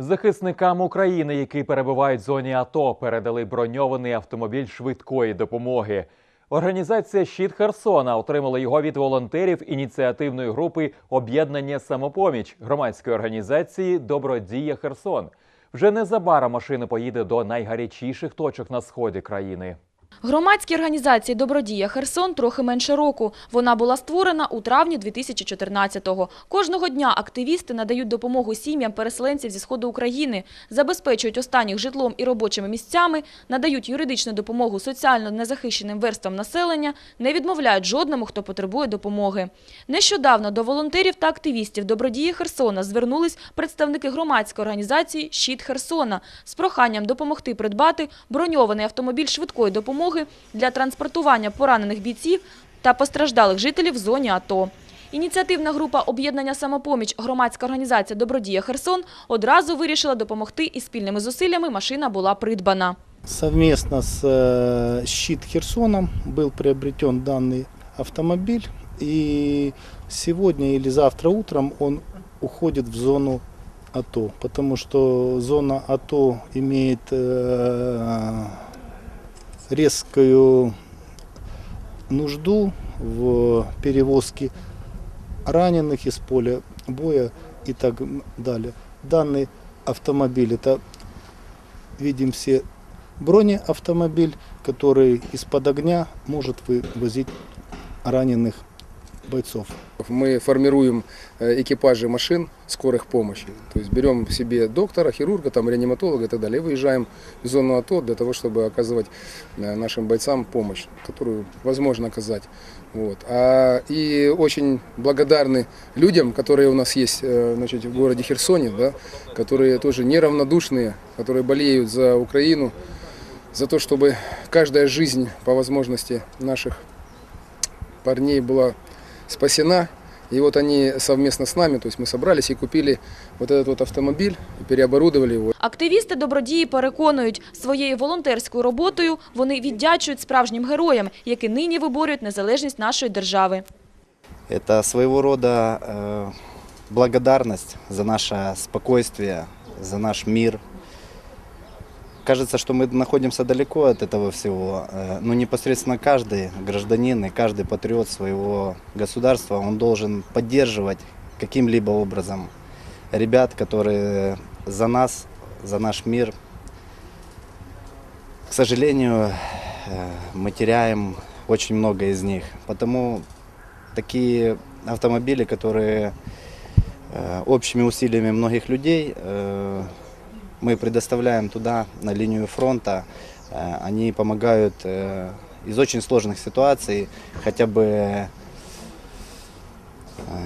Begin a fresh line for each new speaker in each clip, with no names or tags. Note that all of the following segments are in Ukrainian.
Захисникам України, які перебувають в зоні АТО, передали броньований автомобіль швидкої допомоги. Організація Щит Херсона отримала його від волонтерів ініціативної групи Об'єднання Самопоміч громадської організації Добродія Херсон. Вже незабаром машина поїде до найгарячіших точок на сході країни.
Громадській організації «Добродія Херсон» трохи менше року. Вона була створена у травні 2014-го. Кожного дня активісти надають допомогу сім'ям переселенців зі Сходу України, забезпечують останніх житлом і робочими місцями, надають юридичну допомогу соціально незахищеним верствам населення, не відмовляють жодному, хто потребує допомоги. Нещодавно до волонтерів та активістів «Добродії Херсона» звернулись представники громадської організації «Щит Херсона» з проханням допомогти придбати броньований автомобіль швидкої допомоги для транспортування поранених бійців та постраждалих жителів в зоні АТО. Ініціативна група об'єднання «Самопоміч» громадська організація «Добродія Херсон» одразу вирішила допомогти і спільними зусиллями машина була придбана.
Совместно с э, «Щит Херсоном» был приобретен данный автомобиль. И сегодня или завтра утром он уходит в зону АТО. Потому что зона АТО имеет э, резкую нужду в перевозке раненых из поля боя и так далее. Данный автомобиль, это видим все бронеавтомобиль, который из-под огня может вывозить раненых бойцов.
Мы формируем э, экипажи машин скорых помощи. То есть берем себе доктора, хирурга, там, реаниматолога и так далее. И выезжаем в зону АТО для того, чтобы оказывать э, нашим бойцам помощь, которую возможно оказать. Вот. А, и очень благодарны людям, которые у нас есть э, значит, в городе Херсоне, да, которые тоже неравнодушные, которые болеют за Украину, за то, чтобы каждая жизнь по возможности наших парней была спасена. И вот они совместно с нами, то есть мы собрались и купили вот этот вот автомобиль, и переоборудовали его.
Активісти добродії переконують, своєю волонтерською роботою вони віддячують справжнім героям, які нині виборюють незалежність нашої держави.
Это своего рода э, благодарность за наше спокойствие, за наш мир. Кажется, что мы находимся далеко от этого всего, э, но непосредственно каждый гражданин и каждый патриот своего государства, он должен поддерживать каким-либо образом ребят, которые за нас, за наш мир. К сожалению, э, мы теряем очень много из них, потому такие автомобили, которые э, общими усилиями многих людей мы предоставляем туда, на линию фронта. Э, Они помогают э, из очень сложных ситуаций, хотя бы э,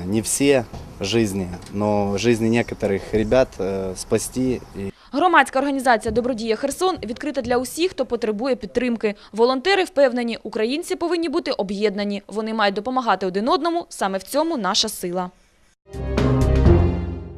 не все жизни, но жизни некоторых ребят э, спасти и
Громадська організація «Добродія Херсон» відкрита для усіх, хто потребує підтримки. Волонтери впевнені, українці повинні бути об'єднані. Вони мають допомагати один одному. Саме в цьому наша сила.